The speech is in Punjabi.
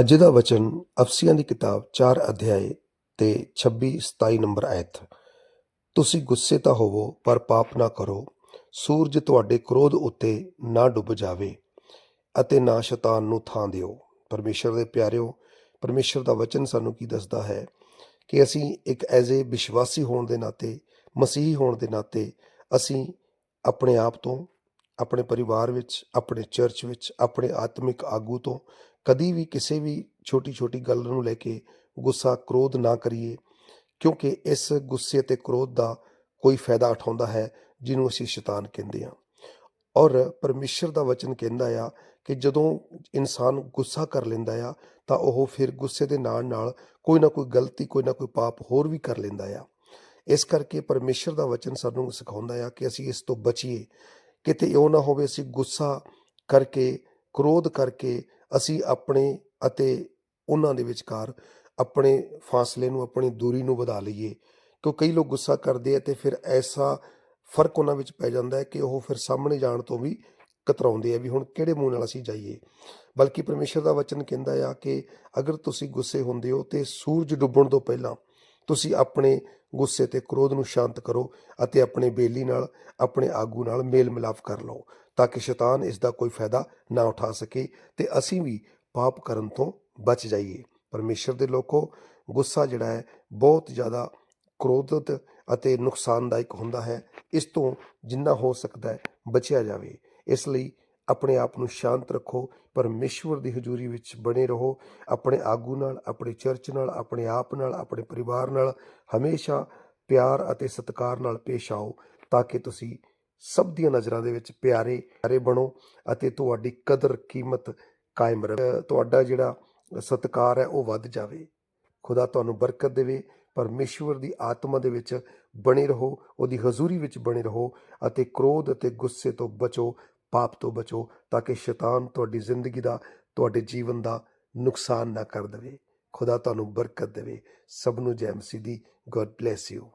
ਅੱਜ ਦਾ ਵਚਨ ਅਫਸੀਆਂ ਦੀ ਕਿਤਾਬ 4 ਅਧਿਆਏ ਤੇ 26 27 ਨੰਬਰ ਆਇਤ। ਤੁਸੀਂ ਗੁੱਸੇ ਤਾਂ ਹੋਵੋ, ਪਰ ਪਾਪ ਨਾ ਕਰੋ। ਸੂਰਜ ਤੁਹਾਡੇ ਕ੍ਰੋਧ ਉੱਤੇ ਨਾ ਡੁੱਬ ਜਾਵੇ ਅਤੇ ਨਾ ਸ਼ੈਤਾਨ ਨੂੰ ਥਾਂ ਦਿਓ। ਪਰਮੇਸ਼ਰ ਦੇ ਪਿਆਰਿਓ, ਪਰਮੇਸ਼ਰ ਦਾ ਵਚਨ ਸਾਨੂੰ ਕੀ ਦੱਸਦਾ ਹੈ ਕਿ ਅਸੀਂ ਇੱਕ ਐਜ਼ ਏ ਵਿਸ਼ਵਾਸੀ ਹੋਣ ਦੇ ਨਾਤੇ, ਮਸੀਹੀ ਹੋਣ ਦੇ ਨਾਤੇ ਅਸੀਂ ਆਪਣੇ ਆਪ ਤੋਂ, ਆਪਣੇ ਪਰਿਵਾਰ ਵਿੱਚ, ਆਪਣੇ ਚਰਚ ਵਿੱਚ, ਆਪਣੇ ਆਤਮਿਕ ਆਗੂ ਤੋਂ ਕਦੀ ਵੀ ਕਿਸੇ ਵੀ ਛੋਟੀ ਛੋਟੀ ਗੱਲ ਨੂੰ ਲੈ ਕੇ ਗੁੱਸਾ ਕ੍ਰੋਧ ਨਾ ਕਰੀਏ, ਕਿਉਂਕਿ ਇਸ ਗੁੱਸੇ ਤੇ ਕ੍ਰੋਧ ਦਾ ਕੋਈ ਫਾਇਦਾ ਉਠਾਉਂਦਾ ਹੈ, ਜਿਹਨੂੰ ਅਸੀਂ ਸ਼ੈਤਾਨ ਕਹਿੰਦੇ ਹਾਂ। ਔਰ ਪਰਮੇਸ਼ਰ ਦਾ ਵਚਨ ਕਹਿੰਦਾ ਆ ਕਿ ਜਦੋਂ ਇਨਸਾਨ ਗੁੱਸਾ ਕਰ ਲੈਂਦਾ ਆ, ਤਾਂ ਉਹ ਫਿਰ ਗੁੱਸੇ ਦੇ ਨਾਲ ਨਾਲ ਕੋਈ ਨਾ ਕੋਈ ਗਲਤੀ, ਕੋਈ ਨਾ ਕੋਈ ਪਾਪ ਹੋਰ ਵੀ ਕਰ ਲੈਂਦਾ ਆ। ਇਸ ਕਰਕੇ ਪਰਮੇਸ਼ਰ ਦਾ ਵਚਨ ਸਾਨੂੰ ਸਿਖਾਉਂਦਾ ਆ ਕਿ ਅਸੀਂ ਇਸ ਤੋਂ ਬਚੀਏ। ਕਿਤੇ ਇਉਂ ਨਾ ਹੋਵੇ ਅਸੀਂ ਗੁੱਸਾ ਕਰਕੇ, ਕ੍ਰੋਧ ਕਰਕੇ ਅਸੀਂ ਆਪਣੇ ਅਤੇ ਉਹਨਾਂ ਦੇ ਵਿਚਕਾਰ ਆਪਣੇ ਫਾਸਲੇ ਨੂੰ, ਆਪਣੀ ਦੂਰੀ ਨੂੰ ਵਧਾ ਲਈਏ। ਕਿਉਂ ਕਈ ਲੋਕ ਗੁੱਸਾ ਕਰਦੇ ਆ ਤੇ ਫਿਰ ਐਸਾ ਫ਼ਰਕ ਉਹਨਾਂ ਵਿੱਚ ਪੈ ਜਾਂਦਾ ਹੈ ਕਿ ਉਹ ਫਿਰ ਸਾਹਮਣੇ ਜਾਣ ਤੋਂ ਵੀ ਕਤਰਾਉਂਦੇ ਆ ਵੀ ਹੁਣ ਕਿਹੜੇ ਮੂੰਹ ਨਾਲ ਅਸੀਂ ਜਾਈਏ। ਬਲਕਿ ਪਰਮੇਸ਼ਰ ਦਾ ਵਚਨ ਕਹਿੰਦਾ ਆ ਕਿ ਅਗਰ ਤੁਸੀਂ ਗੁੱਸੇ ਹੁੰਦੇ ਹੋ ਤੇ ਸੂਰਜ ਡੁੱਬਣ ਤੋਂ ਪਹਿਲਾਂ ਤੁਸੀਂ ਆਪਣੇ ਗੁੱਸੇ ਤੇ ਕ੍ਰੋਧ ਨੂੰ ਸ਼ਾਂਤ ਕਰੋ ਅਤੇ ਆਪਣੇ ਬੇਲੀ ਨਾਲ, ਆਪਣੇ ਆਗੂ ਨਾਲ ਮੇਲ ਮਿਲਾਪ ਕਰ ਲਓ, ਤਾਂ ਕਿ ਸ਼ੈਤਾਨ ਇਸ ਦਾ ਕੋਈ ਫਾਇਦਾ ਨਾ ਉਠਾ ਸਕੇ ਤੇ ਅਸੀਂ ਵੀ ਪਾਪ ਕਰਨ ਤੋਂ ਬਚ ਜਾਈਏ। ਪਰਮੇਸ਼ਰ ਦੇ ਲੋਕੋ, ਗੁੱਸਾ ਜਿਹੜਾ ਹੈ ਬਹੁਤ ਜ਼ਿਆਦਾ ਕ੍ਰੋਧਤ ਅਤੇ ਨੁਕਸਾਨਦਾਇਕ ਹੁੰਦਾ ਹੈ। ਇਸ ਤੋਂ ਜਿੰਨਾ ਹੋ ਸਕਦਾ ਹੈ ਬਚਿਆ ਜਾਵੇ। ਇਸ ਲਈ ਆਪਣੇ ਆਪ ਨੂੰ ਸ਼ਾਂਤ ਰੱਖੋ, ਪਰਮੇਸ਼ਵਰ ਦੀ ਹਜ਼ੂਰੀ ਵਿੱਚ ਬਣੇ ਰਹੋ, ਆਪਣੇ ਆਗੂ ਨਾਲ, ਆਪਣੇ ਚਰਚ ਨਾਲ, ਆਪਣੇ ਆਪ ਨਾਲ, ਆਪਣੇ ਪਰਿਵਾਰ ਨਾਲ, ਹਮੇਸ਼ਾ ਪਿਆਰ ਅਤੇ ਸਤਿਕਾਰ ਨਾਲ ਪੇਸ਼ ਆਓ, ਤਾਂ ਕਿ ਤੁਸੀਂ ਸਭ ਦੀਆਂ ਨਜ਼ਰਾਂ ਦੇ ਵਿੱਚ ਪਿਆਰੇ ਪਿਆਰੇ ਬਣੋ ਅਤੇ ਤੁਹਾਡੀ ਕਦਰ, ਕੀਮਤ ਕਾਇਮ ਰਹੇ। ਤੁਹਾਡਾ ਜਿਹੜਾ ਸਤਿਕਾਰ ਹੈ ਉਹ ਵੱਧ ਜਾਵੇ। ਖੁਦਾ ਤੁਹਾਨੂੰ ਬਰਕਤ ਦੇਵੇ, ਪਰਮੇਸ਼ਵਰ ਦੀ ਆਤਮਾ ਦੇ ਵਿੱਚ ਬਣੇ ਰਹੋ, ਉਹਦੀ ਹਜ਼ੂਰੀ ਵਿੱਚ ਬਣੇ ਰਹੋ ਅਤੇ ਕ੍ਰੋਧ ਅਤੇ ਗੁੱਸੇ ਤੋਂ ਬਚੋ ਪਾਪ ਤੋਂ ਬਚੋ ਤਾਂ ਕਿ ਸ਼ੈਤਾਨ ਤੁਹਾਡੀ ਜ਼ਿੰਦਗੀ ਦਾ, ਤੁਹਾਡੇ ਜੀਵਨ ਦਾ ਨੁਕਸਾਨ ਨਾ ਕਰ ਦੇਵੇ। ਖੁਦਾ ਤੁਹਾਨੂੰ ਬਰਕਤ ਦੇਵੇ। ਸਭ ਨੂੰ ਜੈ ਮਸੀਹ ਦੀ। God bless you